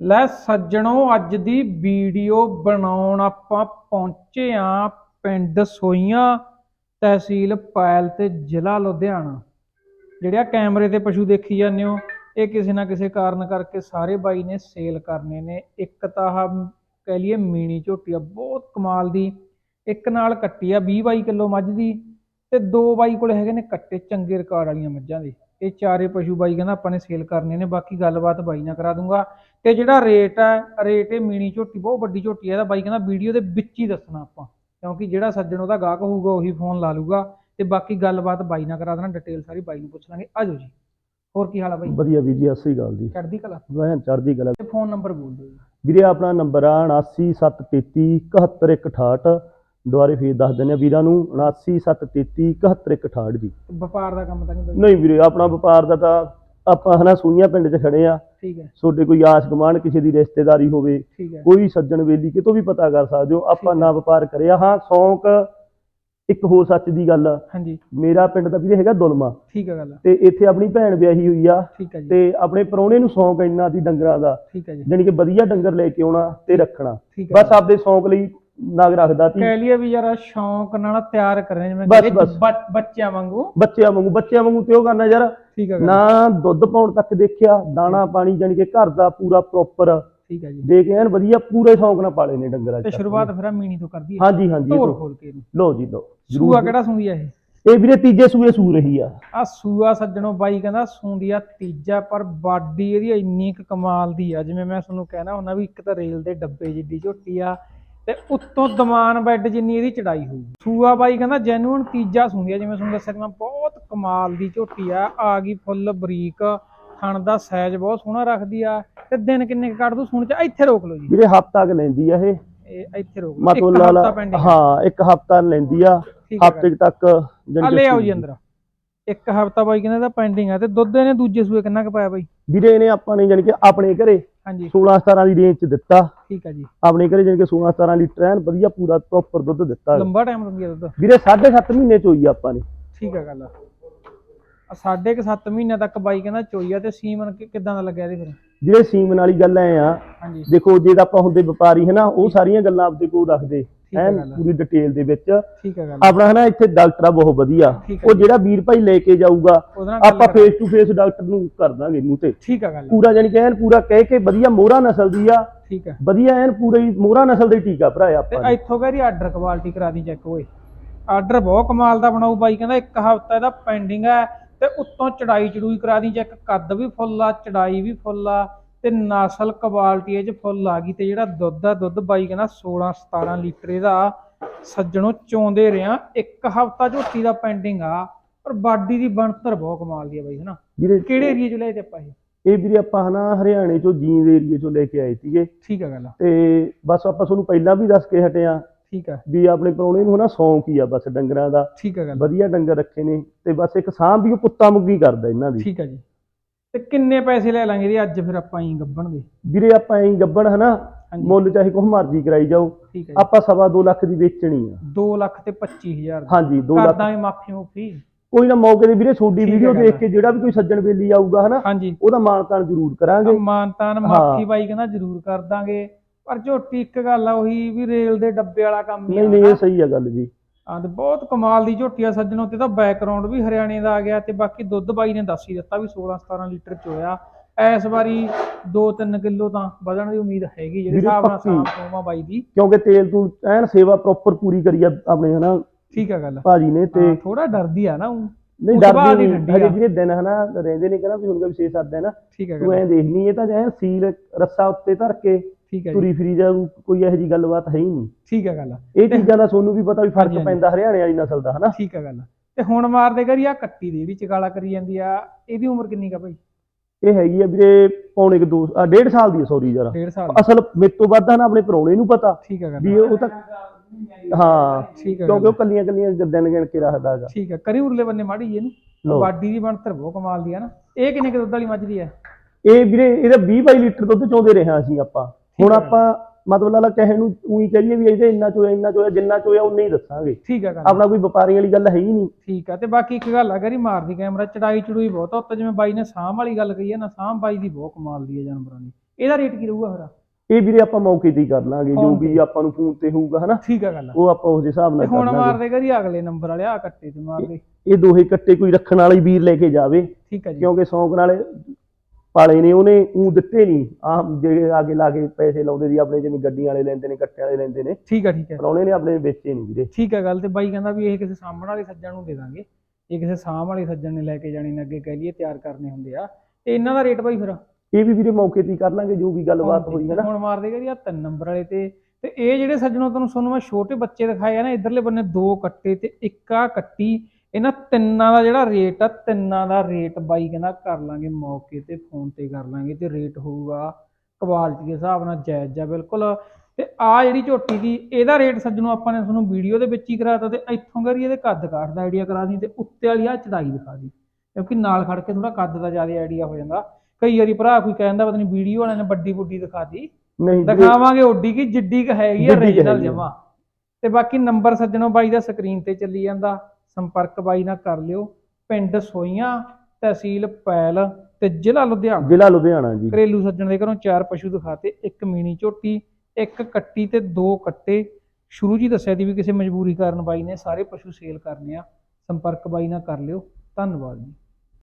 ਲੈ ਸੱਜਣੋ, ਅੱਜ ਦੀ ਵੀਡੀਓ ਬਣਾਉਣ ਆਪਾਂ ਪਹੁੰਚੇ ਆ ਪਿੰਡ ਸੋਈਆਂ ਤਹਿਸੀਲ ਪਾਇਲ ਤੇ ਜ਼ਿਲ੍ਹਾ ਲੁਧਿਆਣਾ। ਜਿਹੜਿਆ ਕੈਮਰੇ ਤੇ ਪਸ਼ੂ ਦੇਖੀ ਜਾਂਦੇ ਹੋ, ਇਹ ਕਿਸੇ ਨਾ ਕਿਸੇ ਕਾਰਨ ਕਰਕੇ ਸਾਰੇ ਬਾਈ ਨੇ ਸੇਲ ਕਰਨੇ ਨੇ। ਇੱਕ ਤਾਂ ਆਹ ਕਹਿ ਲਈਏ ਮੀਣੀ ਝੋਟੀ ਆ, ਬਹੁਤ ਕਮਾਲ ਦੀ। ਇੱਕ ਨਾਲ ਕੱਟੀ ਆ 20 22 ਕਿਲੋ ਮੱਝ ਦੀ ਤੇ ਦੋ ਬਾਈ ਕੋਲ ਹੈਗੇ ਨੇ ਕੱਟੇ ਚੰਗੇ ਰਿਕਾਰਡ ਵਾਲੀਆਂ ਮੱਝਾਂ ਦੇ। ਇਹ ਚਾਰੇ ਪਸ਼ੂ ਬਾਈ ਕਹਿੰਦਾ ਆਪਾਂ ਨੇ ਸੇਲ ਕਰਨੇ ਨੇ ਬਾਕੀ ਗੱਲਬਾਤ ਬਾਈ ਨਾਲ ਕਰਾ ਦੂੰਗਾ। ਤੇ ਜਿਹੜਾ ਰੇਟ ਹੈ ਰੇਟ ਇਹ ਮੀਣੀ ਝੋਟੀ ਬਹੁਤ ਵੱਡੀ ਝੋਟੀ ਹੈ ਇਹਦਾ ਬਾਈ ਕਹਿੰਦਾ ਵੀਡੀਓ ਦੇ ਵਿੱਚ ਹੀ ਦੱਸਣਾ ਆਪਾਂ। ਕਿਉਂਕਿ ਜਿਹੜਾ ਸੱਜਣ ਉਹਦਾ ਗਾਹਕ ਹੋਊਗਾ ਉਹੀ ਫੋਨ ਲਾ ਲੂਗਾ ਤੇ ਬਾਕੀ ਗੱਲਬਾਤ ਬਾਈ ਨਾਲ ਕਰਾ ਦੇਣਾ ਡਿਟੇਲ ਸਾਰੀ ਬਾਈ ਨੂੰ ਪੁੱਛ ਲਾਂਗੇ। ਆਜੋ ਜੀ। ਹੋਰ ਕੀ ਹਾਲ ਆ ਬਾਈ? ਵਧੀਆ ਵੀਰ ਜੀ ਸ੍ਰੀ ਅਕਾਲ ਜੀ। ਚੜ੍ਹਦੀ ਕਲਾ? ਮੈਂ ਚੜ੍ਹਦੀ ਕਲਾ। ਤੇ ਫੋਨ ਨੰਬਰ ਬੋਲ ਦਿਓ ਵੀਰੇ ਆਪਣਾ ਨੰਬਰ ਆ 79733 71168 ਦੁਬਾਰੇ ਫੇਰ ਦੱਸ ਦਿੰਦੇ ਆ ਵੀਰਾਂ ਨੂੰ 79733 71168 ਜੀ। ਵਪਾਰ ਦਾ ਕੰਮ ਤਾਂ ਨਹੀਂ ਨਹੀਂ ਵੀਰੇ ਆਪਣਾ ਵਪਾਰ ਦਾ ਤਾਂ ਆਪਾਂ ਹਨਾ ਸੂਈਆਂ ਪਿੰਡ 'ਚ ਖੜੇ ਆ। ਠੀਕ ਹੈ। ਤੁਹਾਡੇ ਕੋਈ ਆਸ ਗਮਾਨ ਕਿਸੇ ਦੀ ਰਿਸ਼ਤੇਦਾਰੀ ਹੋਵੇ ਕੋਈ ਸੱਜਣ ਵੇਲੀ ਕਿਤੋਂ ਵੀ ਪਤਾ ਕਰ ਸਕਦੇ ਹੋ ਆਪਾਂ ਨਾ ਵਪਾਰ ਕਰਿਆ। ਹਾਂ ਸ਼ੌਂਕ ਇੱਕ ਹੋਰ ਸੱਚ ਦੀ ਗੱਲ ਹਾਂਜੀ। ਮੇਰਾ ਪਿੰਡ ਤਾਂ ਵੀਰੇ ਹੈਗਾ ਦੁਲਮਾ। ਠੀਕ ਹੈ ਗੱਲ ਤੇ ਇੱਥੇ ਆਪਣੀ ਭੈਣ ਵਿਆਹੀ ਹੋਈ ਆ। ਤੇ ਆਪਣੇ ਪਰੌਣੇ ਨੂੰ ਸ਼ੌਂਕ ਇੰਨਾ ਦੀ ਡੰਗਰਾਂ ਦਾ। ਠੀਕ ਹੈ ਜੀ। ਜਾਣੀ ਕਿ ਵਧੀਆ ਡੰਗਰ ਲੈ ਕੇ ਆਉਣਾ ਤੇ ਰੱਖਣਾ। ਬਸ ਆਪਦੇ ਸ਼ੌਂਕ ਲਈ ਨਗ ਰੱਖਦਾ ਸੀ। ਕਹਿ ਲਈਏ ਵੀ ਯਾਰ ਸ਼ੌਂਕ ਨਾਲ ਤਿਆਰ ਕਰਨੇ ਜਿਵੇਂ ਬਸ, ਕਹਿੰਦੇ ਬਸ। ਬੱਚ- ਬੱਚਿਆਂ ਵਾਂਗੂ। ਬੱਚਿਆਂ ਵਾਂਗੂ ਬੱਚਿਆਂ ਵਾਂਗੂ ਤੇ ਉਹ ਕਰਨਾ ਯਾਰ। ਠੀਕ ਹੈ ਨਾ ਦੁੱਧ ਪਾਉਣ ਤੱਕ ਦੇਖਿਆ ਦਾਣਾ ਪਾਣੀ ਜਾਣੀ ਕਿ ਘਰ ਦਾ ਪੂਰਾ ਪ੍ਰੋਪਰ ਠੀਕ ਹੈ ਜੀ। ਦੇ ਕੇ ਐਨ ਵਧੀਆ ਪੂਰੇ ਸ਼ੌਂਕ ਨਾਲ ਪਾਲੇ ਨੇ ਡੰਗਰਾਂ ਤੇ ਸ਼ੁਰੂਆਤ ਫਿਰ ਮੀਣੀ ਤੋਂ ਕਰਦੀ ਹੈ ਹਾਂਜੀ ਹਾਂਜੀ ਇਹ ਖੋਲ ਕੇ ਇਹਨੂੰ। ਲਓ ਜੀ ਲਓ। ਸੂਆ ਕਿਹੜਾ ਸੁੰਦੀ ਆ ਇਹ? ਇਹ ਵੀਰੇ ਤੀਜੇ ਸੂਏ ਸੂ ਰਹੀ ਆ। ਆ ਸੂਆ ਸੱਜਣੋ ਬਾਈ ਕਹਿੰਦਾ ਸੁੰਦੀ ਆ ਤੀਜਾ ਪਰ ਬਾਡੀ ਇਹਦੀ ਇੰਨੀ ਕੁ ਕਮਾਲ ਦੀ ਆ ਜਿਵੇਂ ਮੈਂ ਤੁਹਾਨੂੰ ਕਹਿਣਾ ਹੁੰਦਾ ਵੀ ਇੱਕ ਤਾਂ ਰੇਲ ਦੇ ਡੱਬੇ ਜਿੱਡੀ ਝੋਟੀ ਆ ਤੇ ਉੱਤੋਂ ਦਮਾਨ ਬੈੱਡ ਜਿੰਨੀ ਇਹਦੀ ਚੜਾਈ ਹੋਊਗੀ ਸੂਆ ਬਾਈ ਕਹਿੰਦਾ ਜੈਨੂਨ ਤੀਜਾ ਸੁੰਦੀ ਆ ਜਿਵੇਂ ਤੁਹਾਨੂੰ ਦੱਸਿਆ ਮੈਂ ਬਹੁਤ ਕਮਾਲ ਦੀ ਝੋਟੀ ਆ ਆ ਗਈ ਫੁੱਲ ਬਰੀਕ ਥਣ ਦਾ ਸਾਈਜ਼ ਬਹੁਤ ਸੋਹਣਾ ਰੱਖਦੀ ਆ ਤੇ ਦਿਨ ਕਿੰਨੇ ਕੱਢ ਦੂ ਸੁਣ ਚ ਇੱਥੇ ਰੋਕ ਲਓ ਜੀ। ਵੀਰੇ ਹਫਤਾ ਕ ਲੈਂਦੀ ਆ ਇਹ। ਇਹ ਇੱਥੇ ਰੋਕ ਮਤਲਬ। ਹਾਂ ਇੱਕ ਹਫਤਾ ਲੈਂਦੀ ਆ ਹਫ਼ਤੇ ਤੱਕ ਕਿ ਲੈ ਆਓ ਜੀ ਅੰਦਰ। ਇੱਕ ਹਫਤਾ ਬਾਈ ਕਹਿੰਦਾ ਪੈਂਡਿੰਗ ਆ ਤੇ ਦੁੱਧ ਇਹਨੇ ਦੂਜੇ ਸੂਏ ਕਿੰਨਾ ਕੁ ਪਾਇਆ ਬਾਈ? ਵੀਰੇ ਇਹਨੇ ਆਪਾਂ ਨੇ ਜਾਣੀ ਕਿ ਆਪਣੇ ਘਰੇ ਹਾਂਜੀ। 16 17 ਦੀ ਰੇਂਜ ਚ ਦਿੱਤਾ। ਠੀਕ ਆ ਜੀ। ਆਪਣੇ ਘਰੇ ਜਾਣੀ ਕਿ 16 17 ਲੀਟਰ ਐਨ ਵਧੀਆ ਪੂਰਾ ਪ੍ਰੋਪਰ ਦੁੱਧ ਦਿੱਤਾ। ਲੰਬਾ ਟਾਈਮ ਦਿੰਦੀ ਆ ਦੁੱਧ। ਵੀਰੇ 7.5 ਮਹੀਨੇ ਚ ਹੋਈ ਆਪਾਂ ਨੇ। ਠੀਕ ਆ ਗੱਲ ਆ। ਸਾਢੇ ਕੁ ਸੱਤ ਮਹੀਨਿਆਂ ਤੱਕ ਬਾਈ ਕਹਿੰਦਾ ਚੋਈ ਆ ਤੇ ਸੀਮਨ ਕਿੱਦਾਂ ਦਾ ਲੱਗਿਆ ਇਹਦੇ ਫਿਰ? ਜਿਹੜੇ ਸੀਮਨ ਵਾਲੀ ਗੱਲ ਐ ਆ। ਦੇਖੋ ਜੇ ਤਾਂ ਆਪਾਂ ਹੁੰਦੇ ਵਪਾਰੀ ਹਨਾ ਉਹ ਸਾਰੀਆਂ ਗੱਲਾਂ ਆਪਦੇ ਕੋਲ ਰੱਖਦੇ। ਹੈ ਐਨ ਗੱਲ। ਆ। ਪੂਰੀ ਡਿਟੇਲ ਦੇ ਵਿੱਚ। ਠੀਕ ਆ ਗੱਲ। ਆਪਣਾ ਹਨਾ ਇੱਥੇ ਡਾਕਟਰ ਆ ਬਹੁਤ ਵਧੀਆ। ਠੀਕ ਉਹ ਜਿਹੜਾ ਵੀਰ ਭਾਈ ਲੈ ਕੇ ਜਾਊਗਾ ਉਹਦੇ ਨਾਲ ਗੱਲ ਆਪਾਂ। ਫੇਸ ਟੂ ਫੇਸ ਡਾਕਟਰ ਨੂੰ ਕਰ ਦਾਂਗੇ ਮੂੰਹ ਤੇ। ਠੀਕ ਆ ਗੱਲ। ਪੂਰਾ ਜਾਨੀ ਕਿ ਐਨ ਪੂਰਾ ਕਹਿ ਕੇ ਵਧੀਆ ਮੋਹਰਾ ਨਸਲ ਦੀ ਆ। ਠੀਕ ਆ। ਵਧੀਆ ਐਨ ਪੂਰੀ ਮੋਹਰਾ ਨਸਲ ਦੇ ਟੀਕਾ ਭਰਾਇਆ ਤੇ ਆਪਾਂ ਨੇ। ਇੱਥੋਂ ਕਹਿੰਦੀ ਆਰਡਰ ਕੁਆਲਿਟੀ ਕਰਾ ਦੀ ਚੈੱਕ ਓਏ। ਆਰਡਰ ਬਹੁਤ ਕਮਾਲ ਦਾ ਬਣਾਉ ਬਾਈ ਕਹਿੰਦਾ ਇੱਕ ਹਫਤਾ ਇਹਦਾ ਪੈਂਡਿੰਗ ਹੈ ਤੇ ਉੱਤੋਂ ਚੜਾਈ ਚੜੂਈ ਕਰਾ ਦੀ ਚੈੱਕ ਕੱਦ ਵੀ ਫੁੱਲ ਆ ਚੜਾਈ ਵੀ ਫੁੱਲ ਆ। ਤੇ ਨਸਲ ਕੁਆਲਿਟੀ ਇਹ ਚ ਫੁੱਲ ਆ ਗਈ ਤੇ ਜਿਹੜਾ ਦੁੱਧ ਆ ਦੁੱਧ ਬਾਈ ਕਹਿੰਦਾ 16 17 ਲੀਟਰ ਇਹਦਾ ਸੱਜਣੋਂ ਚੋਂਦੇ ਰਿਆਂ ਇੱਕ ਹਫਤਾ ਝੋਟੀ ਦਾ ਪੈਂਡਿੰਗ ਆ ਪਰ ਬਾਡੀ ਦੀ ਬਣਤਰ ਬਹੁਤ ਕਮਾਲ ਦੀ ਆ ਬਾਈ ਹਨਾ? ਕਿਹੜੇ ਏਰੀਆ ਚ ਲਏ ਤੇ ਆਪਾਂ ਇਹ? ਇਹ ਵੀਰੇ ਆਪਾਂ ਹਨਾ ਹਰਿਆਣੇ ਚੋਂ ਜੀਂਦ ਏਰੀਏ ਚੋਂ ਲੈ ਕੇ ਆਏ ਸੀਗੇ। ਠੀਕ ਆ ਗੱਲ ਤੇ ਬਸ ਆਪਾਂ ਤੁਹਾਨੂੰ ਪਹਿਲਾਂ ਵੀ ਦੱਸ ਕੇ ਹਟੇ ਆ ਠੀਕ ਆ। ਵੀ ਆਪਣੇ ਪ੍ਰਾਹੁਣੇ ਨੂੰ ਹਨਾ ਸ਼ੌਂਕ ਹੀ ਆ ਬਸ ਡੰਗਰਾਂ ਦਾ। ਠੀਕ ਆ ਗੱਲ ਵਧੀਆ ਡੰਗਰ ਰੱਖੇ ਨੇ ਤੇ ਬਸ ਇੱਕ ਸਾਂਭ ਵੀ ਉਹ ਪੁੱਤਾਂ ਮੁੱਗੀ ਕਰਦਾ ਇਹਨਾਂ ਦੀ। ਠੀਕ ਆ ਜੀ। ਤੇ ਕਿੰਨੇ ਪੈਸੇ ਲੈ ਲਾਂਗੇ ਇਹਦੇ ਅੱਜ ਫਿਰ ਆਪਾਂ ਹੀ ਗੱਬਣ ਦੇ ਵੀਰੇ ਆਪਾਂ ਐਂ ਗੱਬਣ ਹਨਾ ਹਾਂਜੀ। ਮੁੱਲ ਚਾਹੇ ਕੁਛ ਮਰਜ਼ੀ ਕਰਾਈ ਜਾਓ। ਠੀਕ ਹੈ ਜੀ। ਆਪਾਂ ਸਵਾ ਦੋ ਲੱਖ ਦੀ ਵੇਚਣੀ ਆ। 2 ਲੱਖ ਤੇ 25000 ਦਾ। ਹਾਂਜੀ 2 ਕਰ ਲੱਖ ਦਾਂਗੇ ਮਾਫੀ ਮੁਫੀ। ਕੋਈ ਨਾ ਮੌਕੇ ਤੇ ਵੀਰੇ ਠੀਕ ਹੈ ਵੀਡੀਓ ਦੇਖ। ਕੇ ਜਿਹੜਾ ਵੀ ਕੋਈ ਸੱਜਣ ਵੇਲੀ ਆਊਗਾ ਹਨਾ ਹਾਂਜੀ। ਉਹਦਾ ਮਾਨਤਾਨ ਜ਼ਰੂਰ ਕਰਾਂਗੇ। ਮਾਨਤਾਨ ਮਾਫੀ ਬਾਈ ਕਹਿੰਦਾ ਜ਼ਰੂਰ ਕਰ ਦਾਂਗੇ। ਪਰ ਝੋਟੀ ਇੱਕ ਗੱਲ ਆ ਉਹੀ ਵੀ ਰੇਲ ਦੇ ਡੱਬੇ ਵਾਲਾ ਕੰਮ ਹੀ ਨਹੀਂ ਨਹੀਂ ਇਹ ਸਹੀ ਆ ਗੱਲ ਜੀ। ਆ ਤੇ ਬਹੁਤ ਕਮਾਲ ਦੀ ਝੋਟੀ ਆ ਸੱਜਣੋ ਤੇ ਤਾਂ ਬੈਕਗ੍ਰਾਉਂਡ ਵੀ ਹਰਿਆਣੇ ਦਾ ਆ ਗਿਆ ਤੇ ਬਾਕੀ ਦੁੱਧ ਬਾਈ ਨੇ ਦੱਸ ਹੀ ਦਿੱਤਾ ਵੀ 16 17 ਲੀਟਰ ਚੋਇਆ ਇਸ ਵਾਰੀ 2-3 ਕਿਲੋ ਤਾਂ ਵਧਣ ਦੀ ਉਮੀਦ ਹੈਗੀ ਜਿਹੜੇ ਹਿਸਾਬ ਨਾਲ। ਸਾਫ਼ ਹੋਵਾ ਬਾਈ ਦੀ। ਕਿਉਂਕਿ ਤੇਲ ਤੂੰ ਐਨ ਸੇਵਾ ਪ੍ਰੋਪਰ ਪੂਰੀ ਕਰੀ ਆ ਆਪਣੇ ਹਨਾ? ਠੀਕ ਆ ਗੱਲ। ਭਾਜੀ ਨੇ ਤੇ ਥੋੜਾ ਡਰਦੀ ਆ ਨਾ ਊਂ। ਨਹੀਂ ਤੋਂ ਡਰਦੀ ਹੀ ਨਹੀਂ। ਹਜੇ। ਵੀਰੇ ਦਿਨ ਹਨਾ ਰਹਿੰਦੇ ਨੇ ਕਹਿੰਦਾ ਵੀ ਹੁਣ ਵੀ 6-7 ਦਿਨ ਠੀਕ ਆ ਤੂੰ ਗੱਲ। ਐਂ ਦੇਖਣੀ ਇਹ ਤਾਂ ਐਨ ਸੀਲ ਰੱਸਾ ਉੱਤੇ ਧਰ ਕੇ ਠੀਕ ਆ ਜੀ। ਤੁਰੀ ਫਿਰੀ ਜਾਊ ਕੋਈ ਇਹੋ ਜੀ ਗੱਲਬਾਤ ਹੈ ਹੀ ਨਹੀਂ। ਠੀਕ ਆ ਗੱਲ ਇਹ ਚੀਜ਼ਾਂ ਦਾ ਤੁਹਾਨੂੰ ਵੀ ਪਤਾ ਵੀ ਹਾਂਜੀ, ਫ਼ਰਕ ਹਾਂਜੀ। ਪੈਂਦਾ ਹਰਿਆਣੇ ਵਾਲੀ ਨਸਲ ਦਾ ਹਨਾ? ਠੀਕ ਆ ਗੱਲ ਤੇ ਹੁਣ ਮਾਰਦੇ ਕਰੀ ਆ ਕੱਟੀ ਦੀ ਜਿਹੜੀ ਚਗਾਲਾ ਕਰੀ ਜਾਂਦੀ ਆ ਇਹਦੀ ਉਮਰ ਕਿੰਨੀ ਕਾ ਭਾਈ? ਇਹ ਹੈਗੀ ਆ ਵੀਰੇ ਪੌਣੇ ਕੁ ਦੋ ਆ ਡੇਢ ਸਾਲ ਦੀ ਸੌਰੀ ਯਾਰ ਡੇਢ ਸਾਲ ਅਸਲ ਮੇਰੇ ਤੋਂ ਵੱਧ ਆ ਨਾ ਆਪਣੇ ਪਰੌਣੇ ਨੂੰ ਪਤਾ ਠੀਕ ਗੱਲ ਵੀ ਉਹ ਤਾਂ ਹਾਂ ਠੀਕ ਆ। ਕਿਉਂਕਿ ਗੱਲ ਉਹ ਕੱਲੀਆਂ ਕੱਲੀਆਂ ਦਿਨ ਗਿਣ ਕੇ ਰੱਖਦਾ ਹੈਗਾ। ਠੀਕ ਆ ਕਰੀ ਉਰਲੇ ਬੰਨੇ ਮਾੜੀ ਜੀ ਇਹਨੂੰ। ਲਓ। ਬਾਡੀ ਦੀ ਬਣਤਰ ਬਹੁਤ ਕਮਾਲ ਦੀ ਆ ਨਾ। ਇਹ ਕਿੰਨੇ ਕੁ ਦੁੱਧ ਵਾਲੀ ਮੱਝ ਦੀ ਆ? ਇਹ ਵੀਰੇ ਇਹਦਾ 20 22 ਲੀਟਰ ਦੁੱਧ ਚੋਂਦੇ ਰਹੇ ਅਸੀਂ ਆਪਾਂ। ਹੁਣ। ਆਪਾਂ ਮਤਲਬ ਲਾ ਲਾ ਕਹੇ ਨੂੰ ਉਹੀ ਕਹੀਏ ਵੀ ਇਹਦੇ ਇੰਨਾ ਚੋਇਆ ਇੰਨਾ ਚੋਇਆ ਜਿੰਨਾ ਚੋਇਆ ਉਨਾ ਹੀ ਦੱਸਾਂਗੇ। ਠੀਕ ਆ ਗੱਲ ਆਪਣਾ ਕੋਈ ਵਪਾਰੀ ਵਾਲੀ ਗੱਲ ਹੈ ਹੀ ਨਹੀਂ। ਠੀਕ ਆ ਤੇ ਬਾਕੀ ਇੱਕ ਗੱਲ ਆ ਕਰੀ ਮਾਰਦੀ ਕੈਮਰਾ ਚੜਾਈ ਚੜੂਈ ਬਹੁਤ ਆ ਉੱਤੇ ਜਿਵੇਂ ਬਾਈ ਨੇ ਸਾਂਭ ਵਾਲੀ ਗੱਲ ਕਹੀ ਆ ਨਾ ਸਾਂਭ ਬਾਈ ਦੀ ਬਹੁਤ ਕਮਾਲ ਦੀ ਆ ਜਾਨਵਰਾਂ ਦੀ। ਇਹਦਾ ਰੇਟ ਕੀ ਰਹੂਗਾ ਫਿਰ? ਇਹ ਵੀਰੇ ਆਪਾਂ ਮੌਕੇ ਤੇ ਹੀ ਕਰ ਲਾਂਗੇ ਜੋ ਵੀ। ਆਪਾਂ ਨੂੰ ਫੋਨ ਤੇ ਹੋਊਗਾ ਹਨਾ? ਠੀਕ ਆ ਗੱਲ ਉਹ ਆਪਾਂ ਉਸ ਦੇ ਹਿਸਾਬ ਨਾਲ ਕਰ ਹੁਣ ਲਾਂਗੇ। ਦੇਗਾ ਜੀ ਅਗਲੇ ਨੰਬਰ ਵਾਲੇ ਆ ਕੱਟੇ ਤੇ ਮਾਰ ਦੇ ਇਹ ਦੋਹੇ ਕੱਟੇ ਕੋਈ ਰੱਖਣ ਵਾਲੀ ਵੀਰ ਲੈ ਕੇ ਜਾਵੇ ਠੀਕ ਆ ਜੀ। ਕਿਉਂਕਿ ਸ਼ੌਂਕ ਨਾਲ ਪਾਲੇ ਨੇ ਉਹਨੇ ਉਹ ਦਿੱਤੇ ਨਹੀਂ ਆ ਜਿਹੜੇ ਆਗੇ ਲਾ ਕੇ ਪੈਸੇ ਲਾਉਂਦੇ ਸੀ ਆਪਣੇ ਜਿਵੇਂ ਗੱਡੀਆਂ ਵਾਲੇ ਲੈਂਦੇ ਨੇ ਕੱਟੇ ਵਾਲੇ ਲੈਂਦੇ ਨੇ। ਠੀਕ ਆ ਠੀਕ ਆ। ਪਰੌਣੇ ਨੇ ਆਪਣੇ ਵੇਚੇ ਨਹੀਂ ਵੀਰੇ। ਠੀਕ ਆ ਗੱਲ ਤੇ ਬਾਈ ਕਹਿੰਦਾ ਵੀ ਇਹ ਕਿਸੇ ਸਾਹਮਣ ਵਾਲੇ ਸੱਜਣ ਨੂੰ ਦੇ ਦਾਂਗੇ। ਇਹ ਕਿਸੇ ਸਾਹਮ ਵਾਲੇ ਸੱਜਣ ਨੇ ਲੈ ਕੇ ਜਾਣੀ ਨੇ ਅੱਗੇ ਕਹਿ ਲਈਏ ਤਿਆਰ ਕਰਨੇ ਹੁੰਦੇ ਆ। ਤੇ ਇਹਨਾਂ ਦਾ ਰੇਟ ਬਾਈ ਫਿਰ? ਇਹ ਵੀ ਵੀਰੇ ਮੌਕੇ ਤੇ ਹੀ ਕਰ ਲਾਂਗੇ ਜੋ ਵੀ ਗੱਲਬਾਤ ਹੋਈ ਹੈ ਨਾ। ਹੁਣ ਮਾਰ ਦੇਗਾ ਜੀ ਆ ਤਿੰਨ ਨੰਬਰ ਵਾਲੇ ਤੇ। ਤੇ ਇਹ ਜਿਹੜੇ ਸੱਜਣੋ ਤੁਹਾਨੂੰ ਤੁਹਾਨੂੰ ਮੈਂ ਛੋਟੇ ਬੱਚੇ ਦਿਖਾਏ ਆ ਨਾ ਇਧਰਲੇ ਬੰਨੇ ਦੋ ਕੱਟੇ ਤੇ ਇੱਕ ਕੱਟੀ। ਇਹਨਾਂ ਤਿੰਨਾਂ ਦਾ ਜਿਹੜਾ ਰੇਟ ਆ ਤਿੰਨਾਂ ਦਾ ਰੇਟ ਬਾਈ ਕਹਿੰਦਾ ਕਰ ਲਾਂਗੇ ਮੌਕੇ ਤੇ ਫੋਨ ਤੇ ਕਰ ਲਾਂਗੇ ਤੇ ਰੇਟ ਹੋਊਗਾ ਕੁਆਲਿਟੀ ਦੇ ਹਿਸਾਬ ਨਾਲ ਜਾਇਜ਼ ਆ ਬਿਲਕੁਲ। ਤੇ ਆ ਜਿਹੜੀ ਝੋਟੀ ਦੀ ਇਹਦਾ ਰੇਟ ਸੱਜਣੋ ਆਪਾਂ ਨੇ ਤੁਹਾਨੂੰ ਵੀਡੀਓ ਦੇ ਵਿੱਚ ਹੀ ਕਰਾਤਾ ਤੇ ਇੱਥੋਂ ਕਰੀ ਇਹਦੇ ਕੱਦ ਕਾਠ ਦਾ ਆਈਡੀਆ ਕਰਾ ਦੀ ਤੇ ਉੱਤੇ ਵਾਲੀ ਆ ਚੜਾਈ ਦਿਖਾ ਦੀ। ਕਿਉਂਕਿ ਨਾਲ ਖੜ ਕੇ ਥੋੜਾ ਕੱਦ ਦਾ ਜ਼ਿਆਦਾ ਆਈਡੀਆ ਹੋ ਜਾਂਦਾ। ਕਈ ਵਾਰੀ ਭਰਾ ਕੋਈ ਕਹਿੰਦਾ ਪਤਾ ਨਹੀਂ ਵੀਡੀਓ ਵਾਲਿਆਂ ਨੇ ਵੱਡੀ ਬੁੱਡੀ ਦਿਖਾਤੀ ਨਹੀਂ ਵੀਰੇ ਦਿਖਾਵਾਂਗੇ ਓਡੀ ਕੀ ਜਿੱਡੀ ਕ ਹੈਗੀ ਆ ਰੀਜਨਲ। ਜਮਾ। ਤੇ ਬਾਕੀ ਨੰਬਰ ਸੱਜਣੋ ਬਾਈ ਦਾ ਸਕਰੀਨ ਤੇ ਚੱਲੀ ਜਾਂਦਾ। ਸੰਪਰਕ ਬਾਈ ਨਾਲ ਕਰ ਲਿਓ। ਪਿੰਡ ਸੋਈਆਂ ਤਹਿਸੀਲ ਪੈਲ ਤੇ ਜ਼ਿਲ੍ਹਾ ਲੁਧਿਆਣਾ। ਜ਼ਿਲ੍ਹਾ ਲੁਧਿਆਣਾ ਜੀ। ਘਰੇਲੂ ਸੱਜਣ ਦੇ ਘਰੋਂ ਚਾਰ ਪਸ਼ੂ ਦਿਖਾਤੇ ਇੱਕ ਮੀਣੀ ਝੋਟੀ ਇੱਕ ਕੱਟੀ ਤੇ ਦੋ ਕੱਟੇ। ਸ਼ੁਰੂ ਹੀ ਦੱਸਿਆ ਸੀ ਵੀ ਕਿਸੇ ਮਜਬੂਰੀ ਕਾਰਨ ਬਾਈ ਨੇ ਸਾਰੇ ਪਸ਼ੂ ਸੇਲ ਕਰਨੇ ਆ। ਸੰਪਰਕ ਬਾਈ ਨਾਲ ਕਰ ਲਿਓ। ਧੰਨਵਾਦ ਜੀ।